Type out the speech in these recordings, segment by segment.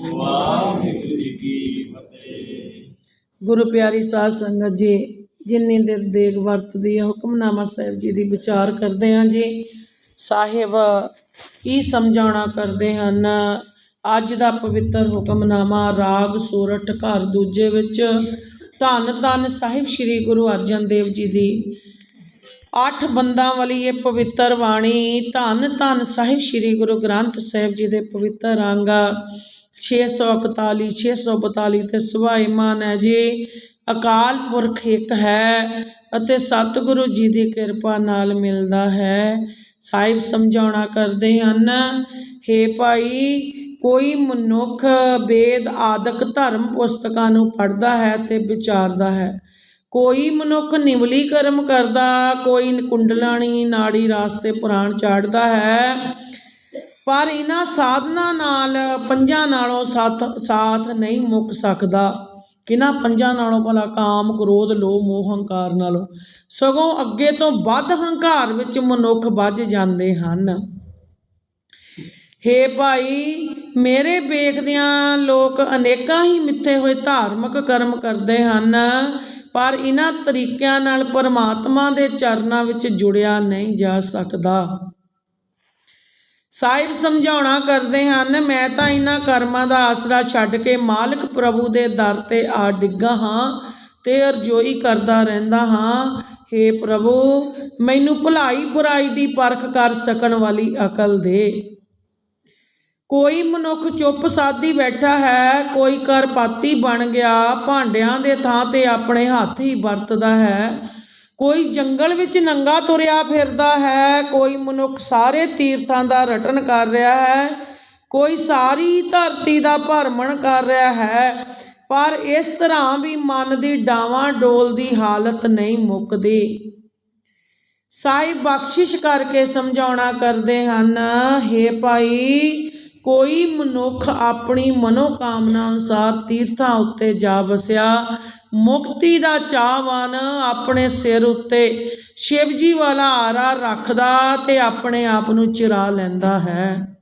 ਵਾਹਿਗੁਰੂ ਜੀ ਕੀ ਫਤਿਹ। ਗੁਰੂ ਪਿਆਰੀ ਸਾਧ ਸੰਗਤ ਜੀ, ਜਿੰਨੀ ਦੇਰ ਦੇਗ ਵਰਤਦੀ ਹੈ, ਹੁਕਮਨਾਮਾ ਸਾਹਿਬ ਜੀ ਦੀ ਵਿਚਾਰ ਕਰਦੇ ਹਾਂ ਜੀ। ਸਾਹਿਬ, ਕੀ ਸਮਝਾਉਣਾ ਕਰਦੇ ਹਨ? ਅੱਜ ਦਾ ਪਵਿੱਤਰ ਹੁਕਮਨਾਮਾ, ਰਾਗ ਸੂਰਠ ਘਰ ਦੂਜੇ ਵਿੱਚ। ਧੰਨ ਧੰਨ ਸਾਹਿਬ ਸ੍ਰੀ ਗੁਰੂ ਅਰਜਨ ਦੇਵ ਜੀ ਦੀ। ਅੱਠ ਬੰਦਾਂ ਵਾਲੀ ਇਹ ਪਵਿੱਤਰ ਬਾਣੀ, ਧੰਨ ਧੰਨ ਸਾਹਿਬ ਸ੍ਰੀ ਗੁਰੂ ਗ੍ਰੰਥ ਸਾਹਿਬ ਜੀ ਦੇ ਪਵਿੱਤਰ ਅੰਗ। 641 642 ਤੇ ਸੁਭਾਈਮਾਨ ਹੈ ਜੀ। ਅਕਾਲ ਪੁਰਖ ਇੱਕ ਹੈ ਅਤੇ ਸਤਿਗੁਰੂ ਜੀ ਦੀ ਕਿਰਪਾ ਨਾਲ ਮਿਲਦਾ ਹੈ। ਸਾਹਿਬ ਸਮਝਾਉਣਾ ਕਰਦੇ ਹਨ, ਹੇ ਭਾਈ, ਕੋਈ ਮਨੁੱਖ ਵੇਦ, ਆਦਿਕ, ਧਰਮ ਪੁਸਤਕਾਂ ਨੂੰ ਪੜ੍ਹਦਾ ਹੈ ਤੇ ਵਿਚਾਰਦਾ ਹੈ। ਕੋਈ ਮਨੁੱਖ ਨਿਵਲੀ ਕਰਮ ਕਰਦਾ, ਕੋਈ ਕੁੰਡਲਾਣੀ ਨਾੜੀ ਰਾਸਤੇ ਪੁਰਾਣ ਚਾੜਦਾ ਹੈ। ਪਰ ਇਹਨਾਂ ਸਾਧਨਾ ਨਾਲ, ਪੰਜਾਂ ਨਾਲੋਂ ਸਾਥ ਸਾਥ ਨਹੀਂ ਮੁੱਕ ਸਕਦਾ। ਕਿਨਾਂ ਪੰਜਾਂ ਨਾਲੋਂ ਭਲਾ ਕਾਮ, ਕ੍ਰੋਧ, ਲੋਭ, ਮੋਹ, ਹੰਕਾਰ ਨਾਲੋਂ? ਸਗੋਂ ਅੱਗੇ ਤੋਂ ਵੱਧ ਹੰਕਾਰ ਵਿੱਚ ਮਨੁੱਖ ਵੱਜ ਜਾਂਦੇ ਹਨ। ਹੇ ਭਾਈ, ਮੇਰੇ ਵੇਖਦਿਆਂ ਲੋਕ ਅਨੇਕਾਂ ਹੀ ਮਿੱਥੇ ਹੋਏ ਧਾਰਮਿਕ ਕਰਮ ਕਰਦੇ ਹਨ, ਪਰ ਇਹਨਾਂ ਤਰੀਕਿਆਂ ਨਾਲ ਪਰਮਾਤਮਾ ਦੇ ਚਰਨਾਂ ਵਿੱਚ ਜੁੜਿਆ ਨਹੀਂ ਜਾ ਸਕਦਾ। ਸਾਹਿਬ ਸਮਝਾਉਣਾ ਕਰਦੇ ਹਨ, ਮੈਂ ਤਾਂ ਇਹਨਾਂ ਕਰਮਾਂ ਦਾ ਆਸਰਾ ਛੱਡ ਕੇ ਮਾਲਕ ਪ੍ਰਭੂ ਦੇ ਦਰ ਤੇ ਆ ਡਿੱਗਾ ਹਾਂ ਤੇ ਅਰਜ਼ੋਈ ਕਰਦਾ ਰਹਿੰਦਾ ਹਾਂ। हे ਪ੍ਰਭੂ, ਮੈਨੂੰ ਭਲਾਈ ਬੁਰਾਈ ਦੀ ਪਰਖ ਕਰ ਸਕਣ ਵਾਲੀ ਅਕਲ ਦੇ। ਕੋਈ ਮਨੁੱਖ ਚੁੱਪ ਸਾਦੀ ਬੈਠਾ ਹੈ, ਕੋਈ ਕਰਪਾਤੀ ਬਣ ਗਿਆ, ਭਾਂਡਿਆਂ ਦੇ ਥਾਂ ਤੇ ਆਪਣੇ ਹੱਥ ਹੀ ਵਰਤਦਾ ਹੈ। ਕੋਈ ਜੰਗਲ ਵਿੱਚ ਨੰਗਾ ਤੁਰਿਆ ਫਿਰਦਾ ਹੈ, ਕੋਈ ਮਨੁੱਖ ਸਾਰੇ ਤੀਰਥਾਂ ਦਾ ਰਟਨ ਕਰ ਰਿਹਾ ਹੈ, ਕੋਈ ਸਾਰੀ ਧਰਤੀ ਦਾ ਭਰਮਣ ਕਰ ਰਿਹਾ ਹੈ, ਪਰ ਇਸ ਤਰ੍ਹਾਂ ਵੀ ਮਨ ਦੀ ਡਾਵਾਂ ਡੋਲ ਦੀ ਹਾਲਤ ਨਹੀਂ ਮੁੱਕਦੀ। ਸਾਈ ਬਖਸ਼ਿਸ਼ ਕਰਕੇ ਸਮਝਾਉਣਾ ਕਰਦੇ ਹਨ हे ਭਾਈ ਕੋਈ ਮਨੁੱਖ ਆਪਣੀ ਮਨੋਕਾਮਨਾ ਅਨੁਸਾਰ ਤੀਰਥਾਂ ਉੱਤੇ ਜਾ ਵਸਿਆ, ਮੁਕਤੀ ਦਾ ਚਾਹਵਾਨ ਆਪਣੇ ਸਿਰ ਉੱਤੇ, ਸ਼ਿਵਜੀ ਵਾਲਾ ਆਰਾ ਰੱਖਦਾ ਤੇ ਆਪਣੇ ਆਪ ਨੂੰ ਚਿਰਾ ਲੈਂਦਾ ਹੈ।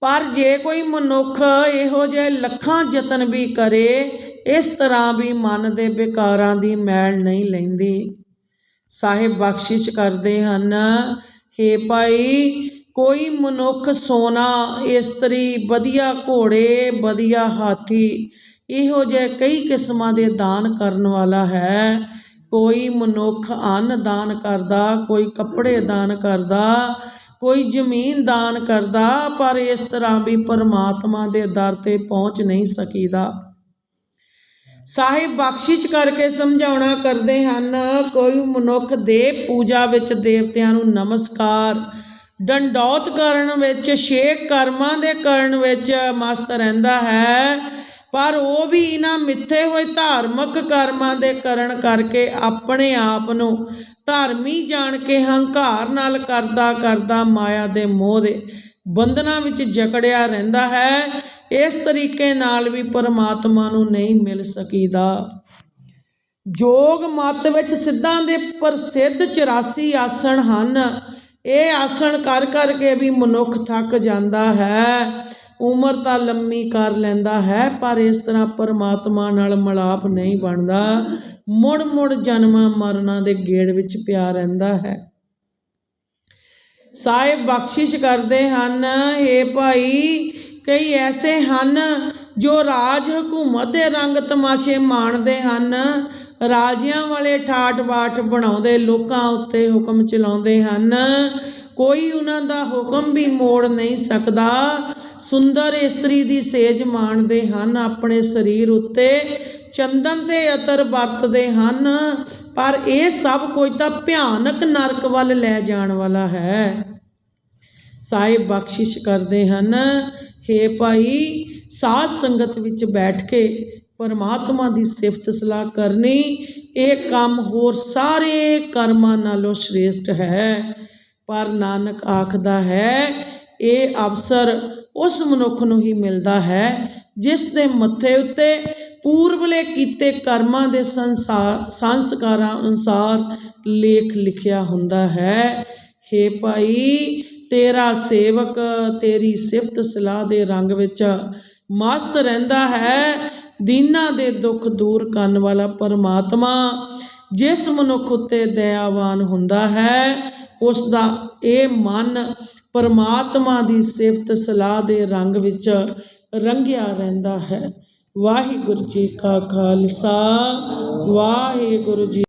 ਪਰ ਜੇ ਕੋਈ ਮਨੁੱਖ ਇਹੋ ਜਿਹੇ ਲੱਖਾਂ ਯਤਨ ਵੀ ਕਰੇ, ਇਸ ਤਰ੍ਹਾਂ ਵੀ ਮਨ ਦੇ ਵਿਕਾਰਾਂ ਦੀ ਮੈਲ ਨਹੀਂ ਲੈਂਦੀ। ਸਾਹਿਬ ਬਖਸ਼ਿਸ਼ ਕਰਦੇ ਹਨ, ਹੇ ਭਾਈ ਕੋਈ ਮਨੁੱਖ ਸੋਨਾ, ਇਸਤਰੀ, ਵਧੀਆ ਘੋੜੇ, ਵਧੀਆ ਹਾਥੀ, ਇਹੋ ਜਿਹੇ ਕਈ ਕਿਸਮਾਂ ਦੇ ਦਾਨ ਕਰਨ ਵਾਲਾ ਹੈ। ਕੋਈ ਮਨੁੱਖ ਅੰਨ ਦਾਨ ਕਰਦਾ, ਕੋਈ ਕੱਪੜੇ ਦਾਨ ਕਰਦਾ, ਕੋਈ ਜ਼ਮੀਨ ਦਾਨ ਕਰਦਾ, ਪਰ ਇਸ ਤਰ੍ਹਾਂ ਵੀ ਪਰਮਾਤਮਾ ਦੇ ਦਰ ਤੇ ਪਹੁੰਚ ਨਹੀਂ ਸਕੀਦਾ। ਸਾਹਿਬ ਬਖਸ਼ਿਸ਼ ਕਰਕੇ ਸਮਝਾਉਣਾ ਕਰਦੇ ਹਨ, ਕੋਈ ਮਨੁੱਖ ਦੇ ਪੂਜਾ ਵਿੱਚ ਦੇਵਤਿਆਂ ਨੂੰ ਨਮਸਕਾਰ ਡੰਡੌਤ ਕਰਨ ਵਿੱਚ ਛੇ ਕਰਮਾਂ ਦੇ ਕਰਨ ਵਿੱਚ ਮਸਤ ਰਹਿੰਦਾ ਹੈ। ਪਰ ਉਹ ਵੀ ਇਹਨਾਂ ਮਿੱਥੇ ਹੋਏ ਧਾਰਮਿਕ ਕਰਮਾਂ ਦੇ ਕਰਨ ਕਰਕੇ ਆਪਣੇ ਆਪ ਨੂੰ ਧਾਰਮੀ ਜਾਣ ਕੇ ਹੰਕਾਰ ਨਾਲ ਕਰਦਾ ਕਰਦਾ ਮਾਇਆ ਦੇ ਮੋਹ ਦੇ ਬੰਧਨਾਂ ਵਿੱਚ ਜਕੜਿਆ ਰਹਿੰਦਾ ਹੈ। ਇਸ ਤਰੀਕੇ ਨਾਲ ਵੀ ਪਰਮਾਤਮਾ ਨੂੰ ਨਹੀਂ ਮਿਲ ਸਕੀਦਾ। ਜੋਗ ਮਤ ਵਿੱਚ ਸਿੱਧਾਂ ਦੇ ਪ੍ਰਸਿੱਧ 84 ਆਸਣ ਹਨ। ਇਹ ਆਸਣ ਕਰ ਕਰਕੇ ਵੀ ਮਨੁੱਖ ਥੱਕ ਜਾਂਦਾ ਹੈ। ਉਮਰ ਤਾਂ ਲੰਮੀ ਕਰ ਲੈਂਦਾ ਹੈ, ਪਰ ਇਸ ਤਰ੍ਹਾਂ ਪਰਮਾਤਮਾ ਨਾਲ ਮਲਾਪ ਨਹੀਂ ਬਣਦਾ। ਮੁੜ ਮੁੜ ਜਨਮਾਂ ਮਰਨਾਂ ਦੇ ਗੇੜ ਵਿੱਚ ਪਿਆ ਰਹਿੰਦਾ ਹੈ। ਸਾਹਿਬ ਬਖਸ਼ਿਸ਼ ਕਰਦੇ ਹਨ हे ਭਾਈ, ਕਈ ਐਸੇ ਹਨ ਜੋ ਰਾਜ, ਹਕੂਮਤ ਦੇ ਰੰਗ ਤਮਾਸ਼ੇ ਮਾਣਦੇ ਹਨ। ਰਾਜਿਆਂ ਵਾਲੇ ਠਾਠ ਬਾਠ ਬਣਾਉਂਦੇ, ਲੋਕਾਂ ਉੱਤੇ ਹੁਕਮ ਚਲਾਉਂਦੇ ਹਨ। ਕੋਈ ਉਹਨਾਂ ਦਾ ਹੁਕਮ ਵੀ ਮੋੜ ਨਹੀਂ ਸਕਦਾ। ਸੁੰਦਰ ਇਸਤਰੀ ਦੀ ਸੇਜ ਮਾਣਦੇ ਹਨ, ਆਪਣੇ ਸਰੀਰ ਉੱਤੇ ਚੰਦਨ ਤੇ ਅਤਰ ਵਰਤਦੇ ਹਨ। ਪਰ ਇਹ ਸਭ ਕੁਝ ਤਾਂ ਭਿਆਨਕ ਨਰਕ ਵੱਲ ਲੈ ਜਾਣ ਵਾਲਾ ਹੈ। ਸਾਹਿਬ ਬਖਸ਼ਿਸ਼ ਕਰਦੇ ਹਨ हे ਭਾਈ, ਸਾਧ ਸੰਗਤ ਵਿੱਚ ਬੈਠ ਕੇ ਪਰਮਾਤਮਾ ਦੀ ਸਿਫਤ ਸਲਾਹ ਕਰਨੀ, ਇਹ ਕੰਮ ਹੋਰ ਸਾਰੇ ਕਰਮਾਂ ਨਾਲੋਂ ਸ਼੍ਰੇਸ਼ਟ ਹੈ। ਪਰ ਨਾਨਕ ਆਖਦਾ ਹੈ, ਇਹ ਅਵਸਰ ਉਸ ਮਨੁੱਖ ਨੂੰ ਹੀ ਮਿਲਦਾ ਹੈ, ਜਿਸ ਦੇ ਮੱਥੇ ਉੱਤੇ ਪੂਰਬਲੇ ਕੀਤੇ ਕਰਮਾਂ ਦੇ ਸੰਸਾਰ ਸੰਸਕਾਰਾਂ ਅਨੁਸਾਰ ਲੇਖ ਲਿਖਿਆ ਹੁੰਦਾ ਹੈ। ਹੇ ਭਾਈ, ਤੇਰਾ ਸੇਵਕ ਤੇਰੀ ਸਿਫਤ ਸਲਾਹ ਦੇ ਰੰਗ ਵਿੱਚ ਮਸਤ ਰਹਿੰਦਾ ਹੈ। ਦੀਨਾਂ ਦੇ ਦੁੱਖ ਦੂਰ ਕਰਨ ਵਾਲਾ ਪਰਮਾਤਮਾ, ਜਿਸ ਮਨੁੱਖ ਉੱਤੇ ਦਇਆਵਾਨ ਹੁੰਦਾ ਹੈ ਉਸ ਦਾ ਇਹ ਮਨ ਪਰਮਾਤਮਾ ਦੀ ਸਿਫਤ ਸਲਾਹ ਦੇ ਰੰਗ ਵਿੱਚ ਰੰਗਿਆ ਰਹਿੰਦਾ ਹੈ। ਵਾਹਿਗੁਰੂ ਜੀ ਕਾ ਖਾਲਸਾ, ਵਾਹਿਗੁਰੂ ਜੀ